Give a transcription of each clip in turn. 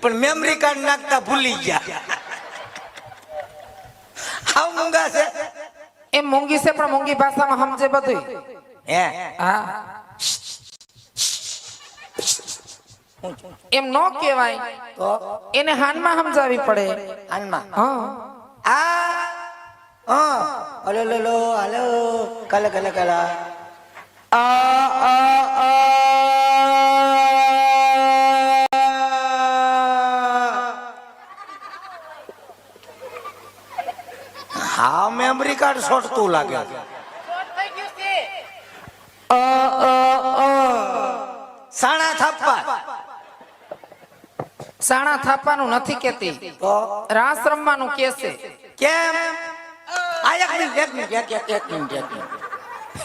પણ memory card નાખતા ભૂલી ગયા. હા મૂંગા છે? એ મૂંગી છે પણ મૂંગી ભાષામાં સમજે બધું હે? હા. એમ નો કહેવાય. તો? એને હાનમાં સમજાવી પડે. હાનમાં? હા. આ? હા. હલો લો લો હલો. કલ કલ કલા. હા મેમરી કાર્ડ છોટતું લાગે. સાણા થાપા સાણા થાપવાનું નથી કેતી. રાસ રમવાનું કેસે કેમ? આ એક મિનિટ એક મિનિટ એક એક એક મિનિટ એક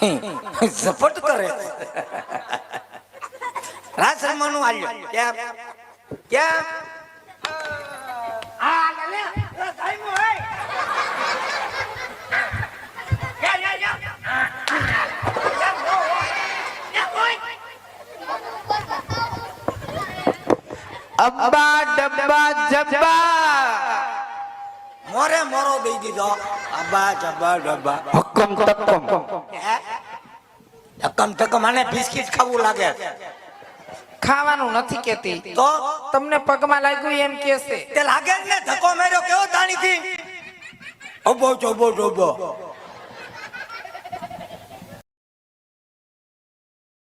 મિનિટ. ઝપટ કરે. રાસ રમવાનું આલ્યો. કેમ? કેમ? અબ્બા ડબ્બા જબ્બા. મોરે મોરો દઈ દીધો. અબા જબ્બા ડબ્બા. હક્કમ તક્કમ હક્કમ તક્કમ આને બિસ્કિટ ખાવું લાગે. ખાવાનું નથી કેતી. તો? તમને પગમાં લાગ્યું એમ કેસે તે લાગે જ ને ધક્કો માર્યો કેવો છો ઊભો છો ઊભો.